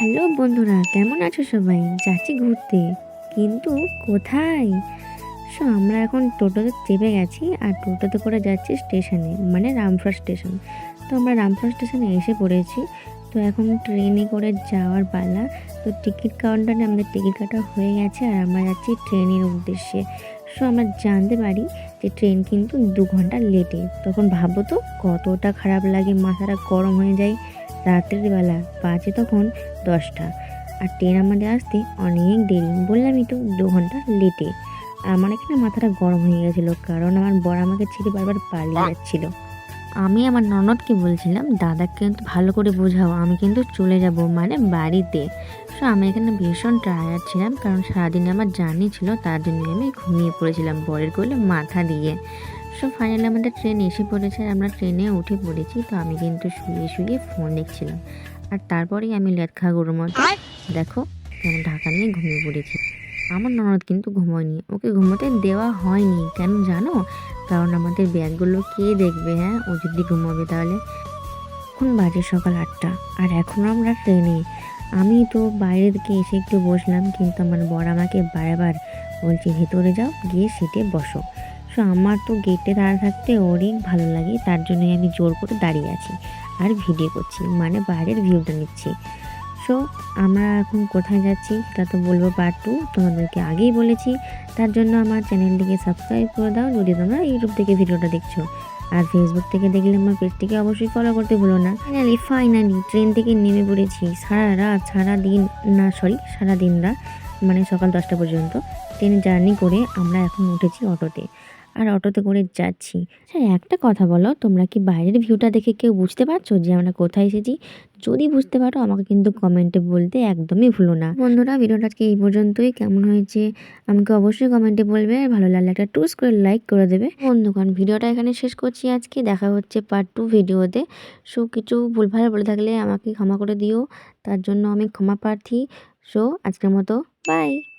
Hello বন্ধুরা, কেমন আছো সবাই? যাচ্ছি ঘুরতে। কিন্তু কোথায়? সো আমরা এখন টোটোতে চেপে গেছি আর টোটোতে করে যাচ্ছি স্টেশনে মানে রামপুরা স্টেশন। তো আমরা রামপুরা স্টেশনে এসে পড়েছি। তো এখন ট্রেনে করে যাওয়ার পালা। তো টিকিট কাউন্টারে আমাদের টিকিট কাটা হয়ে গেছে আর আমরা যাচ্ছি ট্রেনের উদ্দেশ্যে। সো আমরা জানতে পারি যে ট্রেন কিন্তু দু ঘণ্টা লেটে। তখন ভাবো তো কতটা খারাপ লাগে, মাথাটা গরম হয়ে যায়। রাত্রের বেলা বাজে তখন দশটা। আর ট্রেন আমাদের আসতে অনেক দেরি। বললামই তো দু ঘণ্টা লেটে। আমার এখানে মাথাটা গরম হয়ে গেছিল কারণ আমার বর আমাকে ছেড়ে বারবার পালিয়ে যাচ্ছিল। আমি আমার ননদকে বলছিলাম দাদাকে কিন্তু ভালো করে বোঝাও আমি কিন্তু চলে যাব মানে বাড়িতে। সো আমি এখানে ভীষণ টায়ার্ড ছিলাম কারণ সারাদিনে আমার জার্নি ছিল তার জন্য আমি ঘুমিয়ে পড়েছিলাম বরের কোলে মাথা দিয়ে। সো ফাইনালি আমাদের ট্রেন এসে পড়েছে আর আমরা ট্রেনে উঠে পড়েছি তো আমি কিন্তু শুয়ে শুয়ে ফোন দেখছিলাম। আর তারপরেই আমি লেটখা গরুর মতো দেখো কেমন ঢাকা নিয়ে ঘুমিয়ে পড়েছি। আমার ননদ কিন্তু ঘুমোয়নি ওকে ঘুমোতে দেওয়া হয়নি কেন জানো? কারণ আমাদের ব্যাগগুলো কে দেখবে হ্যাঁ? ও যদি ঘুমোবে তাহলে। এখন বাজে সকাল আটটা আর এখন আমরা ট্রেনে। আমি তো বাইরে থেকে এসে একটু বসলাম কিন্তু আমার বর আমাকে বারবার বলছে ভেতরে যাও গিয়ে সিটে বসো। সো আমার তো গেটে দাঁড়া থাকতে অনেক ভালো লাগে, তার জন্যই আমি জোর করে দাঁড়িয়ে আছি আর ভিডিও করছি মানে বাইরের ভিউটা নিচ্ছি। সো আমরা এখন কোথায় যাচ্ছি, তা তো বলব পার্ট টু তোমাদেরকে আগেই বলেছি, তার জন্য আমার চ্যানেলটিকে সাবস্ক্রাইব করে দাও, যদি তোমরা ইউটিউব থেকে ভিডিওটা দেখছ। আর ফেসবুক থেকে দেখলে আমার পেজটিকে অবশ্যই ফলো করতে ভুলো না। ফাইনালি ফাইনালি ট্রেন থেকে নেমে পড়েছি, সারা রাত, সারা দিন, না সরি সারা দিন রাত মানে সকাল দশটা পর্যন্ত ট্রেনে জার্নি করে আমরা এখন উঠেছি অটোতে। আর অটোতে করে যাচ্ছি। আচ্ছা একটা কথা বলো, তোমরা কি বাইরের ভিউটা দেখে কেউ বুঝতে পারছ যে আমরা কোথায় এসেছি? যদি বুঝতে পারো, আমাকে কিন্তু কমেন্টে বলতে একদমই ভুলো না। বন্ধুরা, ভিডিওটা আজকে এই পর্যন্তই। কেমন হয়েছে, আমাকে অবশ্যই কমেন্টে বলবে। ভালো লাগলে একটা টুস করে লাইক করে দেবে। বন্ধুগণ ভিডিওটা এখানে শেষ করছি আজকে। দেখা হচ্ছে পার্ট টু ভিডিওতে। সো, কিছু ভুলভাল বলে থাকলে আমাকে ক্ষমা করে দিও। তার জন্য আমি ক্ষমা প্রার্থী। সো, আজকের মতো বাই